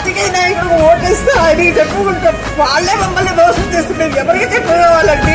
రాజకీయ ఓట్లు ఇస్తా అని చెప్పుకుంటారు వాళ్ళే మమ్మల్ని మోసం చేస్తున్నారు ఎవరికైతే పోయేవాళ్ళండి?